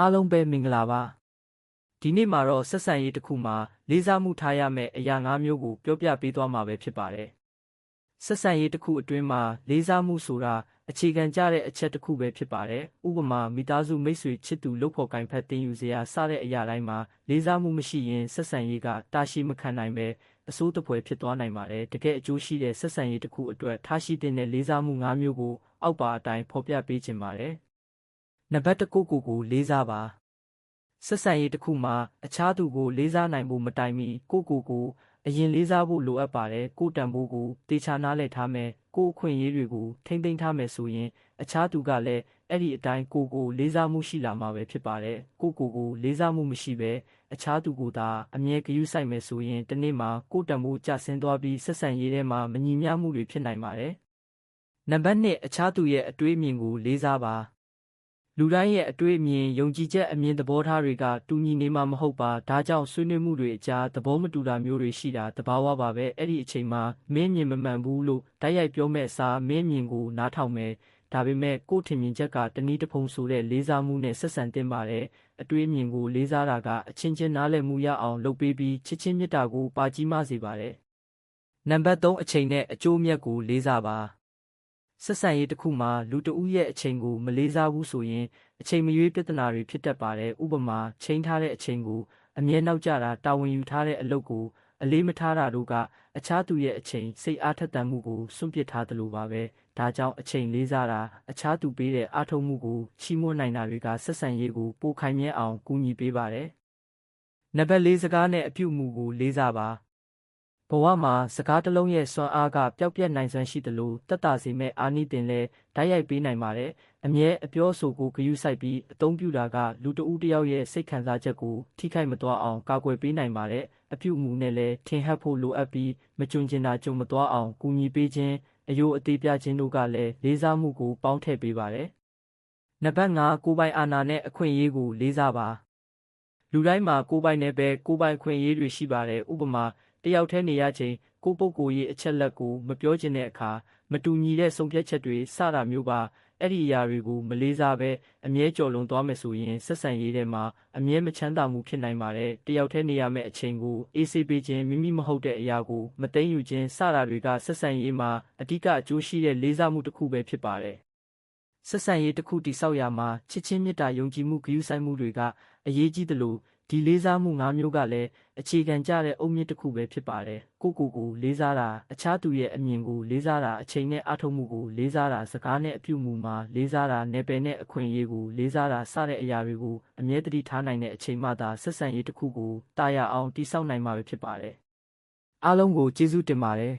အားလုံးပဲမင်္ဂလာပါဒီနေ့မှာတော့ဆက်ဆံရေးတစ်ခုမှာလေးစားမှုထားရမယ့်အရာ၅မျိုးကိုပြောပြပေးသွားမှာပဲဖြစ်ပါတယ်ဆက်ဆံရေးတစ်ခုအတွင်းမှာလေးစားမှုဆိုတာအခြေခံကြတဲ့အချက်တစ်ခုပဲဖြစ်ပါတယ်ဥပမာမိသားစုမိတ်ဆွေချစ်သူလုပ်ဖို့ကင်ဖက်တင်ယူစရာစတဲ့အရာတိုင်းမှာလေးစားမှုမရှိရင်ဆက်ဆံရေးကတာရှိမခံနိုင်ပဲအစိုးတပွဲဖြစ်သွားနိုင်ပါတယ်တကယ်အကျိုးရှိတဲ့ဆက်ဆံရေးတစ်ခုအတွက်ထားရှိတဲ့လေးစားမှု၅မျိုးကိုအောက်ပါအတိုင်းဖော်ပြပေးခြင်းပါတယ် နံပါတ်1ကိုကိုကိုလေးစားပါဆက်ဆံရေးတစ်ခုမှာအခြားသူကိုလေးစားနိုင်ဖို့မတိုင်မီကိုကိုကိုအရင်လေးစားဖို့လိုအပ်ပါတယ်ကိုတန်ဖိုးကိုတေချာနားလည်ထားမယ်ကိုအခွင့်အရေးတွေကိုထိမ့်သိမ်းထားမယ်ဆိုရင် အခြားသူကလည်းအဲ့ဒီအတိုင်းကိုကိုလေးစားမှုရှိလာမှာပဲဖြစ်ပါတယ်ကိုကိုကိုလေးစားမှုမရှိပဲအခြားသူကိုသာအမြဲဂရုစိုက်မယ်ဆိုရင်တနေ့မှာကိုတန်ဖိုးကျဆင်းသွားပြီးဆက်ဆံရေးထဲမှာမညီမျှမှုတွေဖြစ်နိုင်ပါတယ်နံပါတ်1အခြားသူရဲ့အတွေးအမြင်ကိုလေးစားပါ လူတိုင်းရဲ့အတွေ့အမြင်ယုံကြည်ချက်အမြင်သဘောထားတွေကတူညီနေမှာမဟုတ်ပါဒါကြောင့်ဆွေးနွေးမှုတွေအကြားသဘောမတူတာမျိုးတွေရှိတာသဘာဝပါပဲအဲ့ဒီအချိန်မှာမင်းမြင်မမှန်ဘူးလို့တိုက်ရိုက်ပြောမဲ့အစားမင်းမြင်ကိုနားထောင်မယ်ဒါပေမဲ့ကိုယ့်ထင်မြင်ချက်ကတနည်းတစ်ဖုံဆိုတဲ့လေးစားမှုနဲ့ဆက်ဆံတင်ပါတယ်အတွေ့အမြင်ကိုလေးစားတာကအချင်းချင်းနားလည်မှုရအောင်လုပ်ပေးပြီးချစ်ချင်းမြတ်တာကိုပါကြီးမစေပါတယ်နံပါတ်3အချိန်နဲ့အကျိုးမြတ်ကိုလေးစားပါ ဆက်ဆံရေးတစ်ခုမှာလူတဦးရဲ့အချိန်ကိုမလေးစားဘူးဆိုရင်အချိန်မရွေးပြဿနာတွေဖြစ်တတ်ပါတယ်ဥပမာချိန်ထားတဲ့အချိန်ကိုအမြဲနောက်ကျတာတာဝန်ယူထားတဲ့အလုပ်ကိုအလေးမထားတာတို့ကအခြားသူရဲ့အချိန်စိတ်အားထက်သန်မှုကိုစွန့်ပစ်ထားသလိုပါပဲဒါကြောင့်အချိန်လေးစားတာအခြားသူပေးတဲ့အားထုတ်မှုကိုချီးမွမ်းနိုင်တာတွေကဆက်ဆံရေးကိုပိုခိုင်မြဲအောင်ကူညီပေးပါတယ်နံပါတ်၄စကားနဲ့အပြုအမူကိုလေးစားပါ ဘဝမှာစကားတစ်လုံးရဲ့စွမ်းအားကပျောက်ပြက်နိုင်စွမ်းရှိသလိုတက်တာစီမဲ့အာနိသင်လဲဓာတ်ရိုက်ပေးနိုင်ပါတယ်။အမြဲအပြောဆိုကိုဂရုစိုက်ပြီးအသုံးပြုတာကလူတဦးတစ်ယောက်ရဲ့စိတ်ခံစားချက်ကိုထိခိုက်မသွားအောင်ကာကွယ်ပေးနိုင်ပါတယ်။အပြုအမူနဲ့လည်းထင်ဟပ်ဖို့လိုအပ်ပြီးမကြုံကျင်တာကြုံမသွားအောင်ကူညီပေးခြင်းအယိုးအသေးပြခြင်းတို့ကလည်းလေးစားမှုကိုပေါင်းထည့်ပေးပါတယ်။နံပါတ်5ကိုပိုင်အာဏာနဲ့အခွင့်အရေးကိုလေးစားပါ။လူတိုင်းမှာကိုပိုင်နဲ့ပဲကိုပိုင်ခွင့်ရေးတွေရှိပါတယ်ဥပမာ တယောက်တည်းနေရချိန်ကိုပုပ်ကိုရေးအချက်လက်ကိုမပြောချင်တဲ့အခါမတူညီတဲ့ဆုံးဖြတ်ချက်တွေစတာမျိုးပါအဲ့ဒီအရာတွေကိုမလေးစားပဲအမြဲကြော်လွန်သွားမယ်ဆိုရင်ဆက်ဆံရေးထဲမှာအမြဲမချမ်းသာမှုဖြစ်နိုင်ပါတယ်တယောက်တည်းနေရမယ့်အချိန်ကိုအေးဆေးပေးခြင်းမိမိမဟုတ်တဲ့အရာကိုမသိမ်းယူခြင်းစတာတွေကဆက်ဆံရေးမှာအဓိကအကျိုးရှိတဲ့လေးစားမှုတစ်ခုပဲဖြစ်ပါတယ်ဆက်ဆံရေးတစ်ခုတည်ဆောက်ရမှာချစ်ချင်းမေတ္တာယုံကြည်မှုဂရုစိုက်မှုတွေကအရေးကြီးသလို ဒီလေးစားမှု၅မျိုးကလည်းအခြေခံကြတဲ့အုတ်မြစ်တစ်ခုပဲဖြစ်ပါတယ်ကိုကိုကိုလေးစားတာအခြားသူရဲ့အမြင်ကိုလေးစားတာအချိန်နဲ့အထောက်မှုကိုလေးစားတာစကားနဲ့အပြုမှုမှာလေးစားတာနယ်ပယ်နဲ့အခွင့်အရေးကိုလေးစားတာစတဲ့အရာတွေကိုအမြဲတမ်းထားနိုင်တဲ့အချိန်မှသာဆက်ဆံရေးတစ်ခုကိုတာယာအောင်တည်ဆောက်နိုင်မှာပဲဖြစ်ပါတယ်အားလုံးကိုကျေးဇူးတင်ပါတယ်